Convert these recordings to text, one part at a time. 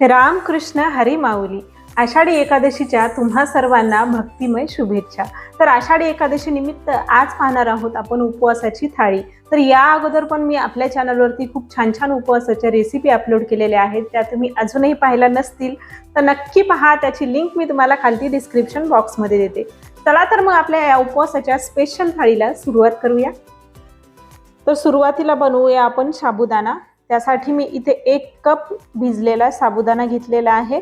रामकृष्ण हरी माऊली आषाढी एकादशीच्या तुम्हा सर्वांना भक्तिमय शुभेच्छा. तर आषाढी एकादशी निमित्त आज पाहणार आहोत आपण उपवासाची थाळी. तर या अगोदर पण मी आपल्या चॅनलवरती खूप छान छान उपवासाच्या रेसिपी अपलोड केलेल्या आहेत. त्या तुम्ही अजूनही पाहिल्या नसतील तर नक्की पहा. त्याची लिंक मी तुम्हाला खालती डिस्क्रिप्शन बॉक्समध्ये देते. चला तर मग आपल्या या उपवासाच्या स्पेशल थाळीला सुरुवात करूया. तर सुरुवातीला बनवूया आपण साबुदाणा. त्यासाठी मी इथे एक कप भिजलेला साबुदाणा घेतलेला आहे.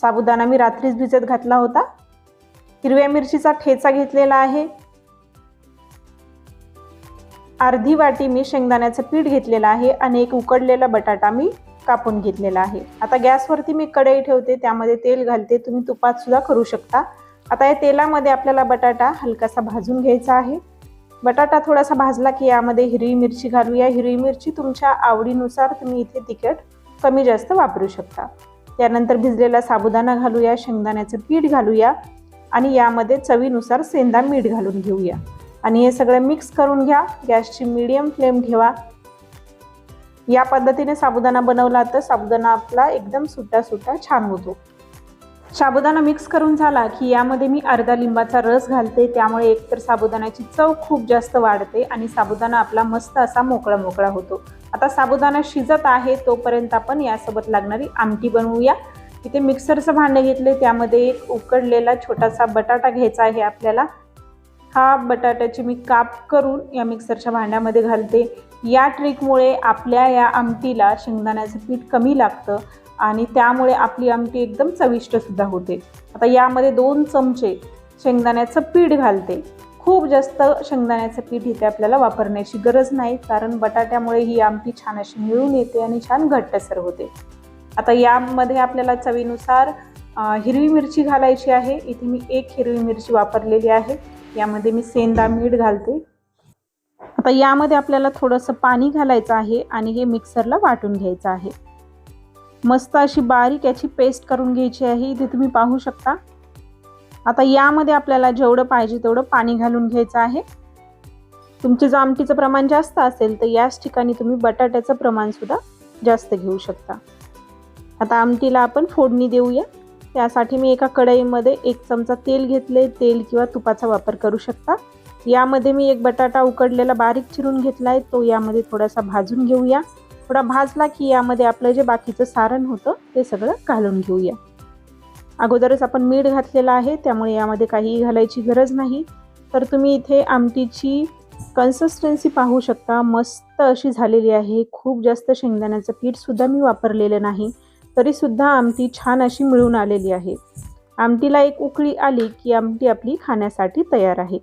साबुदाणा मी रात्रीच भिजत घातला होता. हिरव्या मिरचीचा ठेचा घेतलेला आहे. अर्धी वाटी मी शेंगदाण्याचं पीठ घेतलेलं आहे आणि एक उकडलेला बटाटा मी कापून घेतलेला आहे. आता गॅसवरती मी कढई ठेवते त्यामध्ये तेल घालते. तुम्ही तुपात सुद्धा करू शकता. आता या तेलामध्ये आपल्याला बटाटा हलकासा भाजून घ्यायचा आहे. बटाटा थोडासा भाजला की यामध्ये हिरवी मिरची घालूया हिरवी मिरची तुमच्या आवडीनुसार तुम्ही इथे तिखट कमी जास्त वापरू शकता. त्यानंतर भिजलेला साबुदाणा घालूया शेंगदाण्याचं पीठ घालूया आणि यामध्ये चवीनुसार सेंदा मीठ घालून घेऊया. आणि हे सगळं मिक्स करून घ्या. गॅसची मीडियम फ्लेम ठेवा. या पद्धतीने साबुदाणा बनवला तर साबुदाणा आपला एकदम सुट्टा सुट्टा छान होतो. साबुदाणा मिक्स करून झाला की यामध्ये मी अर्धा लिंबाचा रस घालते. त्यामुळे एकतर साबुदाण्याची चव खूप जास्त वाढते आणि साबुदाणा आपला मस्त असा मोकळा मोकळा होतो. आता साबुदाणा शिजत आहे तोपर्यंत आपण यासोबत लागणारी आमटी बनवूया. इथे मिक्सरचं भांडं घेतले त्यामध्ये एक उकडलेला छोटासा बटाटा घ्यायचा आहे आपल्याला. हा बटाट्याची मी काप करून या मिक्सरच्या भांड्यामध्ये घालते. या ट्रिकमुळे आपल्या या आमटीला शेंगदाण्याचं पीठ कमी लागतं. आणि त्यामुळे आपली आमटी एकदम चविष्टसुद्धा होते. आता यामध्ये दोन चमचे शेंगदाण्याचं पीठ घालते. खूप जास्त शेंगदाण्याचं पीठ इथे आपल्याला वापरण्याची गरज नाही कारण बटाट्यामुळे ही आमटी छान अशी मिळून येते आणि छान घट्टसर होते. आता यामध्ये आपल्याला चवीनुसार हिरवी मिरची घालायची आहे. इथे मी एक हिरवी मिरची वापरलेली आहे. यामध्ये मी सेंदा मीठ घालते. आता यामध्ये आपल्याला थोडंसं पाणी घालायचं आहे आणि हे मिक्सरला वाटून घ्यायचं आहे. मस्त अशी बारीक याची पेस्ट करून घ्यायची आहे. इथे तुम्ही पाहू शकता. आता यामध्ये आपल्याला जेवढं पाहिजे तेवढं पाणी घालून घ्यायचं आहे. तुमचे जर आमटीचं प्रमाण जास्त असेल तर याच ठिकाणी तुम्ही बटाट्याचं प्रमाणसुद्धा जास्त घेऊ शकता. आता आमटीला आपण फोडणी देऊया. त्यासाठी मी एका कढईमध्ये एक चमचा तेल घेतले तेल किंवा तुपाचा वापर करू शकता. यामध्ये मी एक बटाटा उकडलेला बारीक चिरून घेतला आहे तो यामध्ये थोडासा भाजून घेऊया. थोडा भाजला की यामध्ये आपलं जे बाकीचं सारण होतं ते सगळं घालून घेऊया. अगोदरच आपण मीठ घातलेलं आहे त्यामुळे यामध्ये काहीही घालायची गरज नाही. तर तुम्ही इथे आमटीची कन्सिस्टन्सी पाहू शकता. मस्त अशी झालेली आहे. खूप जास्त शेंगदाण्याचं पीठसुद्धा मी वापरलेलं नाही तरीसुद्धा आमटी छान अशी मिळून आलेली आहे. आमटीला एक उकळी आली की आमटी आपली खाण्यासाठी तयार आहे.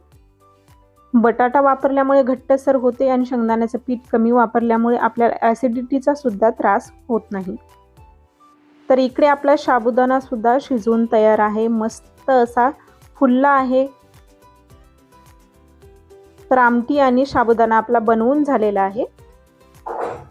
बटाटा वापरल्यामुळे घट्टसर होते आणि शेंगदाण्याचं पीठ कमी वापरल्यामुळे आपल्याला ॲसिडिटीचा सुद्धा त्रास होत नाही. तर इकडे आपला साबुदाणा सुद्धा शिजवून तयार आहे. मस्त असा फुल्ला आहे. तर आमटी आणि साबुदाणा आपला बनवून झालेला आहे.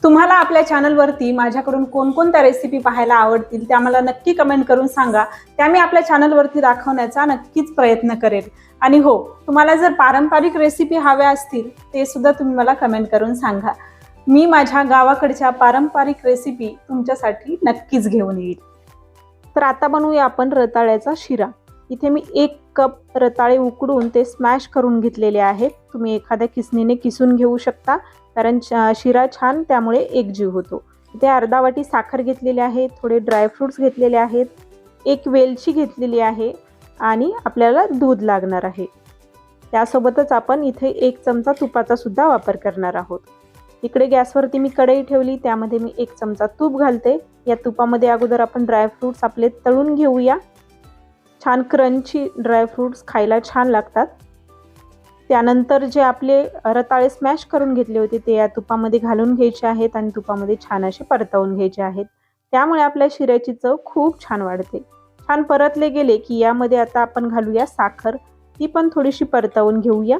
तुम्हाला आपल्या चॅनलवरती माझ्याकडून कोणकोणत्या रेसिपी पाहायला आवडतील त्या मला नक्की कमेंट करून सांगा. त्या मी आपल्या चॅनलवरती दाखवण्याचा नक्कीच प्रयत्न करेल आणि हो तुम्हाला जर पारंपरिक रेसिपी हव्या असतील ते सुद्धा तुम्ही मला कमेंट करून सांगा. मी माझ्या गावाकडच्या पारंपरिक रेसिपी तुमच्यासाठी नक्कीच घेऊन येईल. तर आता बनवूया आपण रताळ्याचा शिरा. इथे मी एक कप रताळे उकडून ते स्मॅश करून घेतलेले आहेत. तुम्ही एखाद्या किसणीने किसून घेऊ शकता कारण शिरा छान त्यामुळे एकजीव होतो. इथे अर्धा वाटी साखर घेतलेली आहे थोडे ड्रायफ्रूट्स घेतलेले आहेत. एक वेलची घेतलेली आहे. आणि आपल्याला दूध लागणार आहे. त्यासोबतच आपण इथे एक चमचा तुपाचा सुद्धा वापर करणार आहोत. इकडे गॅसवरती मी कढई ठेवली त्यामध्ये मी एक चमचा तूप घालते. या तुपामध्ये अगोदर आपण ड्रायफ्रूट्स आपले तळून घेऊया. छान क्रंची ड्रायफ्रूट्स खायला छान लागतात. त्यानंतर जे आपले रताळे स्मॅश करून घेतले होते ते या तुपामध्ये घालून घ्यायचे आहेत आणि तुपामध्ये छान असे परतवून घ्यायचे आहेत. त्यामुळे आपल्या शिऱ्याची चव खूप छान वाढते. छान परतले गेले की यामध्ये आता आपण घालूया साखर. ती पण थोडीशी परतवून घेऊया.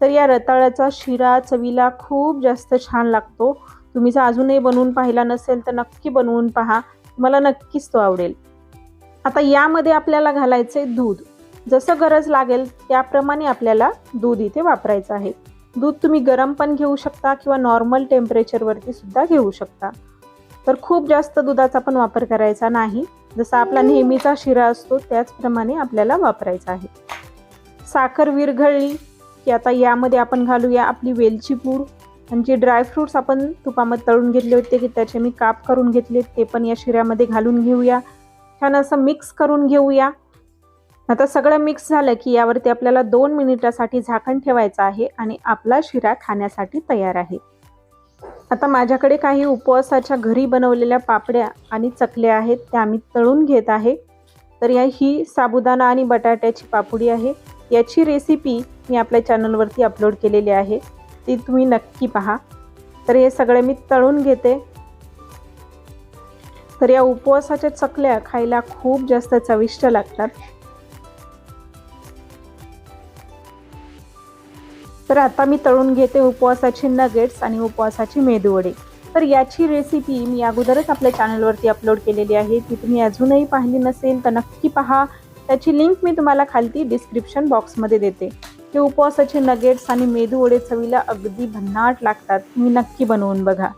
तर या रताळ्याचा शिरा चवीला खूप जास्त छान लागतो. तुम्ही जर अजूनही बनवून पाहिला नसेल तर नक्की बनवून पहा. मला नक्कीच तो आवडेल. आता यामध्ये आपल्याला घालायचे दूध. जसं गरज लागेल त्याप्रमाणे आपल्याला दूध इथे वापरायचं आहे. दूध तुम्ही गरम पण घेऊ शकता किंवा नॉर्मल टेम्परेचरवरती सुद्धा घेऊ शकता. तर खूप जास्त दुधाचा पण वापर करायचा नाही. जसा आपला नेहमीचा शिरा असतो त्याचप्रमाणे आपल्याला वापरायचा आहे. साखर विरघळली की आता यामध्ये आपण घालूया आपली वेलची पूड. आणि जे ड्रायफ्रूट्स आपण तुपामध्ये तळून घेतले होते की त्याचे मी काप करून घेतले ते पण या शिऱ्यामध्ये घालून घेऊया. छान असं मिक्स करून घेऊया. आता सगळं मिक्स झालं की यावरती आपल्याला दोन मिनिटासाठी झाकण ठेवायचं आहे आणि आपला शिरा खाण्यासाठी तयार आहे. आता माझ्याकडे काही उपवासाच्या घरी बनवलेल्या पापड्या आणि चकल्या आहेत त्या मी तळून घेत आहे. तर या ही साबुदाणा आणि बटाट्याची पापडी आहे. याची रेसिपी मी आपल्या चॅनलवरती अपलोड केलेली आहे. ती तुम्ही नक्की पहा. तर हे सगळे मी तळून घेते. तर या उपवासाच्या चकल्या खायला खूप जास्त चविष्ट लागतात. तर आता मी तळून घेते उपवासाचे नगेट्स आणि उपवासाची मेदूवडे. तर याची रेसिपी मी अगोदरच आपल्या चॅनलवरती अपलोड केलेली आहे. ती तुम्ही अजूनही पाहिली नसेल तर नक्की पहा. त्याची लिंक मी तुम्हाला खालती डिस्क्रिप्शन बॉक्समध्ये देते. हे उपवासाचे नगेट्स आणि मेदूवडे चवीला अगदी भन्नाट लागतात. तुम्ही नक्की बनवून बघा.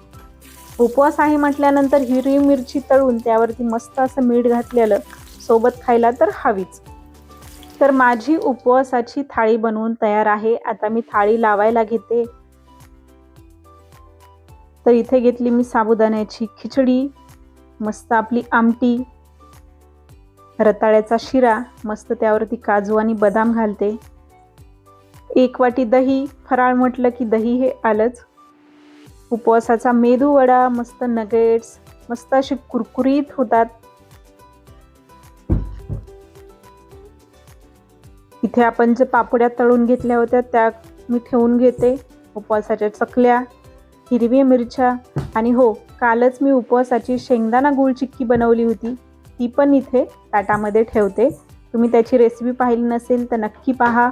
उपवास आहे म्हटल्यानंतर हिरवी मिरची तळून त्यावरती मस्त असं मीठ घातलेलं. सोबत खायला तर हवीच. तर माझी उपवासाची थाळी बनवून तयार आहे. आता मी थाळी लावायला घेते. तर इथे घेतली मी साबुदाण्याची खिचडी मस्त आपली आमटी रताळ्याचा शिरा मस्त त्यावरती काजू आणि बदाम घालते. एक वाटी दही फराळ म्हटलं की दही हे आलंच. उपवासाचा मेदू वडा मस्त नगेट्स मस्त असे कुरकुरीत होतात. इथे आपण जे पापड्या तळून घेतल्या होत्या त्या मी ठेवून घेते. उपवासाच्या चकल्या हिरवी मिरच्या आणि हो कालच मी उपवासाची शेंगदाणा गुळ चिक्की बनवली होती. ती पण इथे ताटामध्ये ठेवते. तुम्ही त्याची रेसिपी पाहिली नसेल तर नक्की पहा.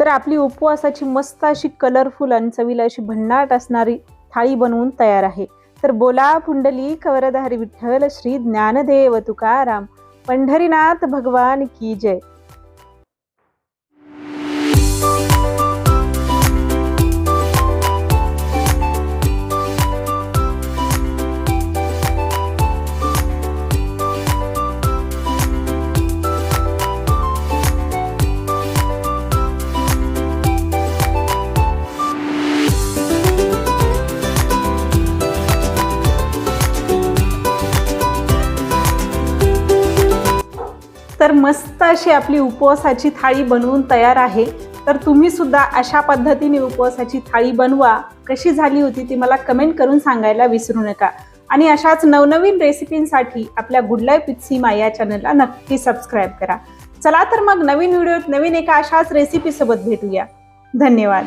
तर आपली उपवासाची मस्त अशी कलरफुल आणि चवीला अशी भन्नाट असणारी थाळी बनवून तयार आहे. तर बोला पुंडली कवरधारी विठ्ठल श्री ज्ञानदेव तुकाराम. पंढरीनाथ भगवान की जय. तर मस्त अशी आपली उपवासाची थाळी बनवून तयार आहे. तर तुम्ही सुद्धा अशा पद्धतीने उपवासाची थाळी बनवा. कशी झाली होती ती मला कमेंट करून सांगायला विसरू नका. आणि अशाच नवनवीन रेसिपींसाठी आपल्या गुड लाईफ विथ सीमा या चॅनलला नक्की सबस्क्राईब करा. चला तर मग नवीन व्हिडिओत नवीन एका अशाच रेसिपीसोबत भेटूया. धन्यवाद.